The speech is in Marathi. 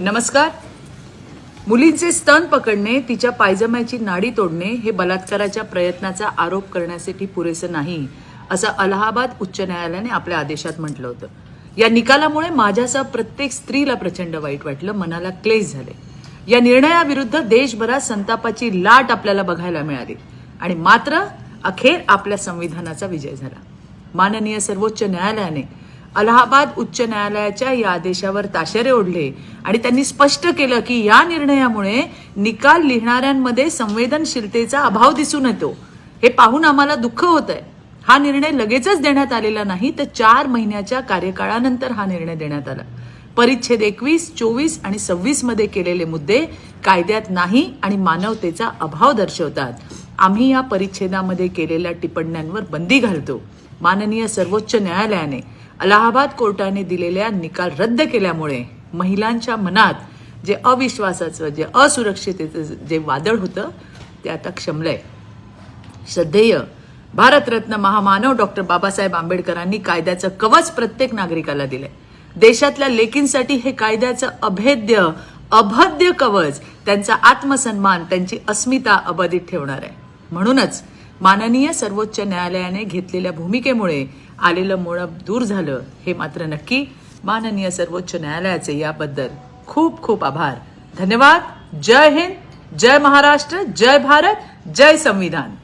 नमस्कार. मुलींचे स्तन पकडणे तिच्या पायजम्याची नाडी तोडणे हे बलात्काराच्या प्रयत्नाचा आरोप करण्यासाठी पुरेसं नाही असं अलाहाबाद उच्च न्यायालयाने आपल्या आदेशात म्हटलं होतं. या निकालामुळे माझ्यासह प्रत्येक स्त्रीला प्रचंड वाईट वाटलं मनाला क्लेश झाले. या निर्णयाविरुद्ध देशभरात संतापाची लाट आपल्याला बघायला मिळाली. आणि मात्र अखेर आपल्या संविधानाचा विजय झाला. माननीय सर्वोच्च न्यायालयाने अलाहाबाद उच्च न्यायालयाच्या या आदेशावर ताशेरे ओढले आणि त्यांनी स्पष्ट केलं की या निर्णयामुळे निकाल लिहिणाऱ्यांमध्ये संवेदनशीलतेचा अभाव दिसून येतो. हे पाहून आम्हाला दुःख होत आहे हा निर्णय लगेचच देण्यात आलेला नाही तर चार महिन्याच्या कार्यकाळानंतर हा निर्णय देण्यात आला. परिच्छेद एकवीस चोवीस आणि सव्वीसमध्ये केलेले मुद्दे कायद्यात नाही आणि मानवतेचा अभाव दर्शवतात. आम्ही या परिच्छेदामध्ये केलेल्या टिप्पण्यांवर बंदी घालतो. माननीय सर्वोच्च न्यायालयाने अलाहाबाद कोर्टाने दिलेल्या निकाल रद्द केल्यामुळे महिलांच्या मनात जे अविश्वासाचं जे असुरक्षिततेचं जे वादळ होतं ते आता क्षमलंय. श्रद्धेय भारतरत्न महामानव डॉक्टर बाबासाहेब आंबेडकरांनी कायद्याचं कवच प्रत्येक नागरिकाला दिलंय. देशातल्या लेकींसाठी हे कायद्याचं अभेद्य अभद्य कवच त्यांचा आत्मसन्मान त्यांची अस्मिता अबाधित ठेवणार आहे. म्हणूनच माननीय सर्वोच्च न्यायालयाने घेतलेल्या भूमिकेमुळे आलेलं मोळब दूर झालं हे मात्र नक्की माननीय सर्वोच्च न्यायालयाचे याबद्दल खूप खूप आभार. धन्यवाद. जय हिंद. जय महाराष्ट्र. जय भारत. जय संविधान.